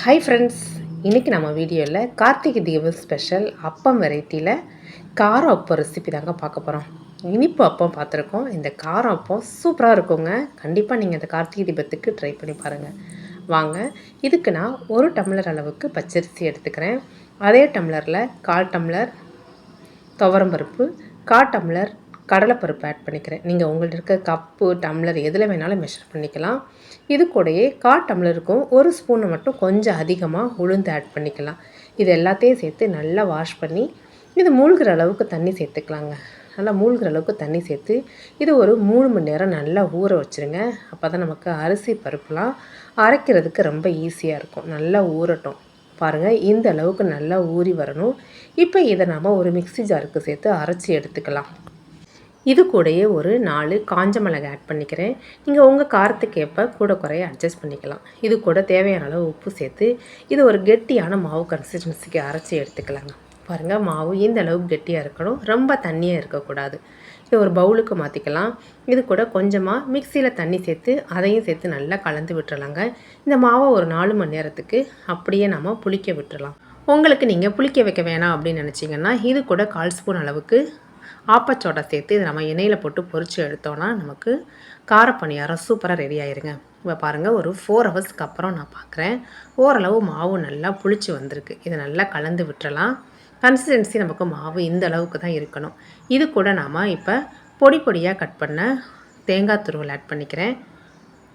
Hi friends இன்றைக்கி நம்ம வீடியோவில் கார்த்திகை தீபம் ஸ்பெஷல் அப்பம் வெரைட்டியில் காரம் அப்பம் ரெசிபி தாங்க பார்க்க போகிறோம் இனிப்பு அப்பம் பார்த்துருக்கோம். இந்த காரம் அப்பம் சூப்பராக இருக்குங்க. கண்டிப்பாக நீங்கள் இந்த கார்த்திகை தீபத்துக்கு ட்ரை பண்ணி பாருங்கள் வாங்க இதுக்கு நான் ஒரு டம்ளர் அளவுக்கு பச்சரிசி எடுத்துக்கிறேன். அதே டம்ளரில் கால் டம்ளர் துவரம்பருப்பு கால் டம்ளர் கடலைப்பருப்பு ஆட் பண்ணிக்கிறேன். நீங்கள் உங்கள்ட்ட இருக்க கப்பு டம்ளர் எதில் வேணாலும் மெஷர் பண்ணிக்கலாம். இது கூடயே கா டம்ளருக்கும் ஒரு ஸ்பூனை மட்டும் கொஞ்சம் அதிகமாக உளுந்து ஆட் பண்ணிக்கலாம். இது எல்லாத்தையும் சேர்த்து நல்லா வாஷ் பண்ணி இது மூழ்கிற அளவுக்கு தண்ணி சேர்த்துக்கலாங்க. நல்லா மூழ்கிற அளவுக்கு தண்ணி சேர்த்து இது ஒரு மூணு மணி நேரம் நல்லா ஊற வச்சுருங்க. அப்போ தான் நமக்கு அரிசி பருப்புலாம் அரைக்கிறதுக்கு ரொம்ப ஈஸியாக இருக்கும். நல்லா ஊறட்டும். பாருங்கள் இந்த அளவுக்கு நல்லா ஊறி வரணும். இப்போ இதை நம்ம ஒரு மிக்ஸி ஜாருக்கு சேர்த்து அரைச்சி எடுத்துக்கலாம். இது கூடயே ஒரு நாலு காஞ்ச மிளகு ஆட் பண்ணிக்கிறேன். நீங்கள் உங்கள் காரத்துக்கு ஏற்ப கூட குறைய அட்ஜஸ்ட் பண்ணிக்கலாம். இது கூட தேவையான அளவு உப்பு சேர்த்து இது ஒரு கெட்டியான மாவு கன்சிஸ்டன்சிக்கு அரைச்சி எடுத்துக்கலாங்க. பாருங்கள் மாவு இந்த அளவுக்கு கெட்டியாக இருக்கணும். ரொம்ப தண்ணியாக இருக்கக்கூடாது. இது ஒரு பவுலுக்கு மாற்றிக்கலாம் இது கூட கொஞ்சமாக மிக்சியில் தண்ணி சேர்த்து அதையும் சேர்த்து நல்லா கலந்து விட்டுறலாங்க. இந்த மாவை ஒரு நாலு மணி நேரத்துக்கு அப்படியே நம்ம புளிக்க விட்டுறலாம். உங்களுக்கு நீங்கள் புளிக்க வைக்க வேணாம் அப்படின்னு நினச்சிங்கன்னா இது கூட கால் ஸ்பூன் அளவுக்கு ஆப்பச்சோடை சேர்த்து இதை நம்ம எண்ணெயில் போட்டு பொரித்து எடுத்தோன்னா நமக்கு காரப்பணியாரம் சூப்பராக ரெடி ஆயிருங்க. இப்போ பாருங்கள் ஒரு ஃபோர் ஹவர்ஸ்க்கு அப்புறம் நான் பார்க்குறேன் ஓரளவு மாவு நல்லா புளிச்சு வந்திருக்கு. இதை நல்லா கலந்து விட்டுறலாம். கன்சிஸ்டன்சி நமக்கு மாவு இந்த அளவுக்கு தான் இருக்கணும். இது கூட நாம் இப்போ பொடி பொடியாக கட் பண்ண தேங்காய் துருவல் ஆட் பண்ணிக்கிறேன்.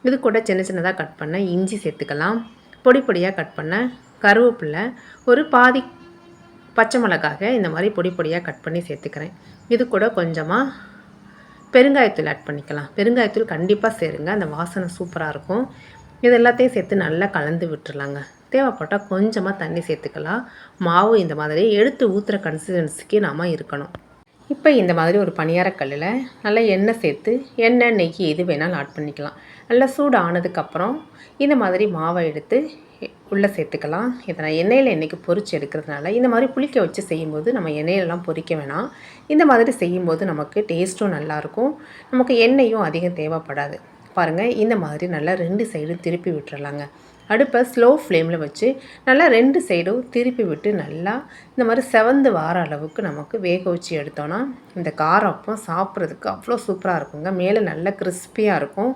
இது கூட சின்ன சின்னதாக கட் பண்ண இஞ்சி சேர்த்துக்கலாம். பொடி பொடியாக கட் பண்ண கருவேப்பில்லை ஒரு பாதி பச்சை மிளகாக இந்த மாதிரி பொடி பொடியாக கட் பண்ணி சேர்த்துக்கிறேன். இது கூட கொஞ்சமாக பெருங்காயத்தூள் ஆட் பண்ணிக்கலாம். பெருங்காயத்தூள் கண்டிப்பாக சேருங்க. அந்த வாசனை சூப்பராக இருக்கும். இது எல்லாத்தையும் சேர்த்து நல்லா கலந்து விட்டுறலாங்க. தேவைப்பட்டால் கொஞ்சமாக தண்ணி சேர்த்துக்கலாம். மாவு இந்த மாதிரி எடுத்து ஊற்றுற கன்சிஸ்டன்சிக்கு நாம் இருக்கணும். இப்போ இந்த மாதிரி ஒரு பணியாரக்கல்லில் நல்லா எண்ணெய் சேர்த்து எண்ணெய் நெய் எது வேணாலும் ஆட் பண்ணிக்கலாம். நல்லா சூடு ஆனதுக்கப்புறம் இந்த மாதிரி மாவை எடுத்து உள்ளே சேர்த்துக்கலாம். இதை நான் எண்ணெயில் என்றைக்கு பொறிச்சு எடுக்கிறதுனால இந்த மாதிரி புளிக்க வச்சு செய்யும்போது நம்ம எண்ணெயிலலாம் பொறிக்க வேணாம். இந்த மாதிரி செய்யும்போது நமக்கு டேஸ்ட்டும் நல்லாயிருக்கும் நமக்கு எண்ணெயும் அதிகம் தேவைப்படாது. பாருங்கள் இந்த மாதிரி நல்லா ரெண்டு சைடும் திருப்பி விட்டுறலாங்க. அடுப்பை ஸ்லோ ஃப்ளேமில் வச்சு நல்லா ரெண்டு சைடும் திருப்பி விட்டு நல்லா இந்த மாதிரி செவந்து வார அளவுக்கு நமக்கு வேக வச்சு எடுத்தோன்னா இந்த காரப்பம் சாப்பிட்றதுக்கு அவ்வளோ சூப்பராக இருக்குங்க. மேலே நல்லா கிறிஸ்பியாக இருக்கும்.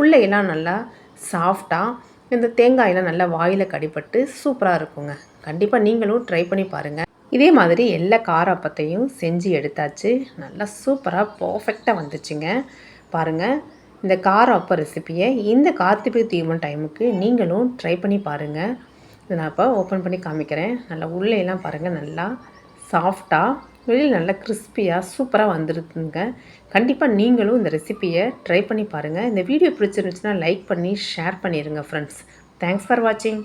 உள்ளே எல்லாம் நல்லா சாஃப்டாக இந்த தேங்காயெல்லாம் நல்லா வாயில் கடிப்பட்டு சூப்பராக இருக்குங்க. கண்டிப்பாக நீங்களும் ட்ரை பண்ணி பாருங்கள் இதே மாதிரி எல்லா காரப்பத்தையும் செஞ்சு எடுத்தாச்சு. நல்லா சூப்பராக பர்ஃபெக்டாக வந்துச்சுங்க. பாருங்கள் இந்த கார அப்ப ரெசிப்பியை இந்த கார்த்திகை தீபம் டைமுக்கு நீங்களும் ட்ரை பண்ணி பாருங்கள் இதை நான் இப்போ ஓப்பன் பண்ணி காமிக்கிறேன். நல்லா உள்ளேலாம் பாருங்கள் நல்லா சாஃப்டாக வெளியில் நல்லா கிறிஸ்பியாக சூப்பராக வந்துருக்குங்க. கண்டிப்பாக நீங்களும் இந்த ரெசிப்பியை ட்ரை பண்ணி பாருங்கள் இந்த வீடியோ பிடிச்சிருந்துச்சுன்னா லைக் பண்ணி ஷேர் பண்ணிடுங்க ஃப்ரெண்ட்ஸ் தேங்க்ஸ் ஃபார் வாட்சிங்